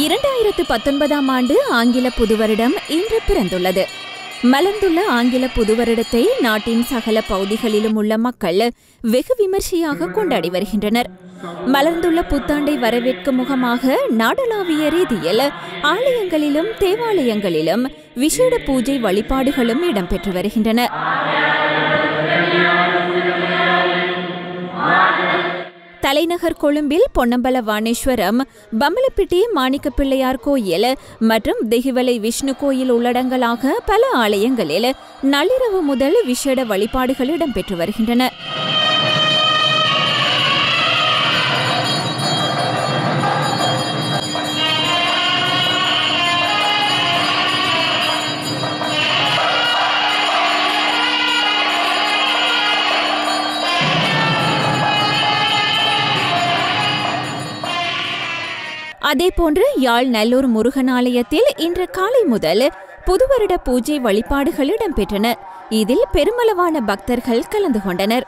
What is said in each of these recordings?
இரண்டாயிரத்து பத்தொன்பதாம் ஆண்டு ஆங்கில புதுவருடம் இன்று பிறந்துள்ளது. மலர்ந்துள்ள ஆங்கில புதுவருடத்தை நாட்டின் சகல பகுதிகளிலும் உள்ள மக்கள் வெகு விமர்சையாக கொண்டாடி வருகின்றனர். மலர்ந்துள்ள புத்தாண்டை வரவேற்கும் முகமாக நாடளாவிய ரீதியில் ஆலயங்களிலும் தேவாலயங்களிலும் விசேட பூஜை வழிபாடுகளும் இடம்பெற்று வருகின்றன. தலைநகர் கொழும்பில் பொன்னம்பல வாணேஸ்வரம் பம்பலப்பிட்டி மாணிக்க பிள்ளையார் கோயில் மற்றும் திகிவலை விஷ்ணு கோயில் உள்ளடங்கலாக பல ஆலயங்களில் நள்ளிரவு முதல் விசேட வழிபாடுகள் இடம்பெற்று வருகின்றன. அதேபோன்று யாழ் நல்லூர் முருகன் ஆலயத்தில் இன்று காலை முதல் புதுவருட பூஜை வழிபாடுகள் இடம்பெற்றன. இதில் பெருமளவான பக்தர்கள் கலந்து கொண்டனர்.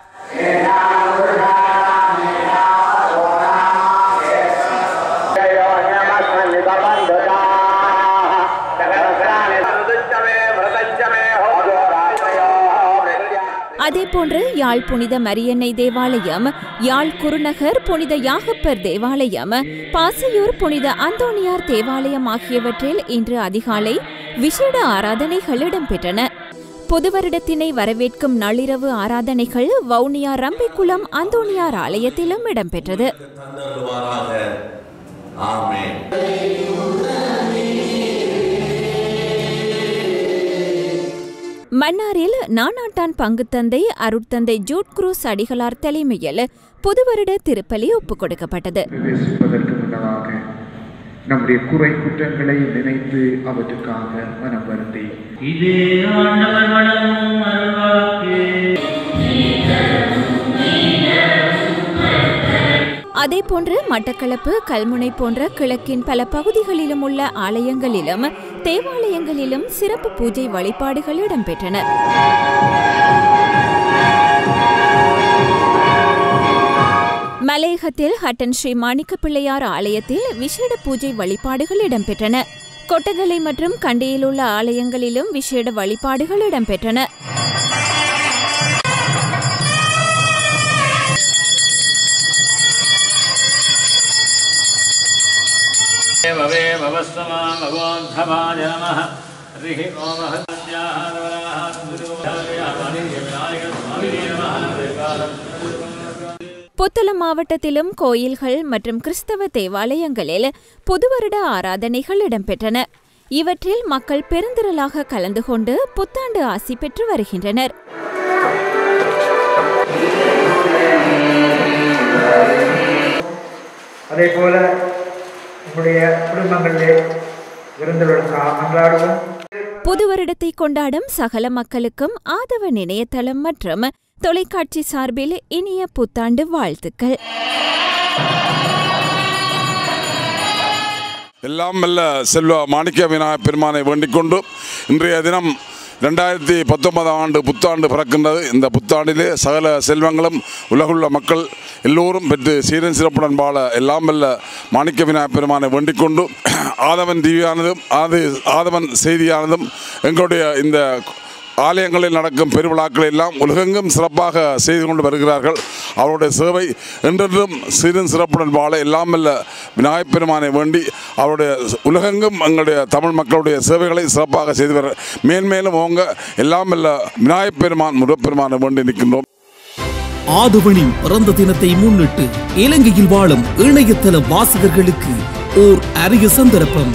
அதேபோன்று யாழ் புனித மரியன்னை தேவாலயம் யாழ் குருநகர் புனித யாகப்பர் தேவாலயம் பாசையூர் புனித அந்தோணியார் தேவாலயம் ஆகியவற்றில் இன்று அதிகாலை விசேட ஆராதனைகள் இடம்பெற்றன. புது வருடத்தினை வரவேற்கும் நள்ளிரவு ஆராதனைகள் வவுனியா ரம்பிக்குளம் அந்தோணியார் ஆலயத்திலும் இடம்பெற்றது. மன்னாரில் நானாட்டான் பங்குத்தந்தை அருட்தந்தை ஜூட் குரூஸ் அடிகளார் தலைமையில் புதுவருட திருப்பலி ஒப்புக் கொடுக்கப்பட்டது. நம்முடைய குறை குற்றங்களை நினைத்து அவற்றுக்காக மனம் வருந்தி. அதே போன்று மட்டக்களப்பு கல்முனை போன்ற கிழக்கின் பல பகுதிகளிலும் உள்ள ஆலயங்களிலும் தேவாலயங்களிலும் சிறப்பு பூஜை வழிபாடுகள் இடம்பெற்றன. மலையகத்தில் ஹட்டன் ஸ்ரீ மாணிக்க பிள்ளையார் ஆலயத்தில் விசேட பூஜை வழிபாடுகள் இடம்பெற்றன. கொட்டகலை மற்றும் கண்டியில் உள்ள ஆலயங்களிலும் விசேட வழிபாடுகள் இடம்பெற்றன. भगवद्धवाय नमः हरिः ओम புத்தளம் மாவட்டத்திலும் கோயில்கள் மற்றும் கிறிஸ்தவ தேவாலயங்களில் புதுவருட ஆராதனைகள் இடம்பெற்றன இவற்றில் மக்கள் பெருந்திரளாக கலந்து கொண்டு புத்தாண்டு ஆசி பெற்று வருகின்றனர் அதே போல உங்களுடைய குடும்பங்களிலே புது வருடத்தை கொண்டாடும் சகல மக்களுக்கும் ஆதவ இணையதளம் மற்றும் தொலைக்காட்சி சார்பில் இனிய புத்தாண்டு வாழ்த்துக்கள். எல்லாம் வல்ல செல்வ மாணிக்க விநாயகப் பெருமானை வேண்டிக் கொண்டு இன்றைய தினம் ரெண்டாயிரத்தி பத்தொன்பதாம் ஆண்டு புத்தாண்டு பிறக்கின்றது. இந்த புத்தாண்டிலே சகல செல்வங்களும் உலகுள்ள மக்கள் எல்லோரும் பெற்று சீரன் சிறப்புடன் வாழ எல்லாம் வல்ல மாணிக்க விநாயகப் பெருமானை வேண்டிக் கொண்டு ஆதவன் தீவியானதும் ஆதி ஆதவன் செய்தியானதும் எங்களுடைய இந்த ஆலயங்களில் நடக்கும் பெருவிழாக்களை எல்லாம் உலகெங்கும் சிறப்பாக செய்து கொண்டு வருகிறார்கள். அவருடைய சேவை என்றென்றும் சீரும் சிறப்புடன் வாழ எல்லாம் வல்ல விநாயகப் பெருமானை வேண்டி அவருடைய உலகெங்கும் எங்களுடைய தமிழ் மக்களுடைய சேவைகளை சிறப்பாக செய்து வர மேன்மேலும் ஓங்க எல்லாம் வல்ல விநாயகப் பெருமான் முருகப்பெருமானை வேண்டி நிற்கின்றோம். ஆதவனின் பிறந்த தினத்தை முன்னிட்டு இலங்கையில் வாழும் இணையதள வாசகர்களுக்கு ஓர் அரிய சந்தர்ப்பம்.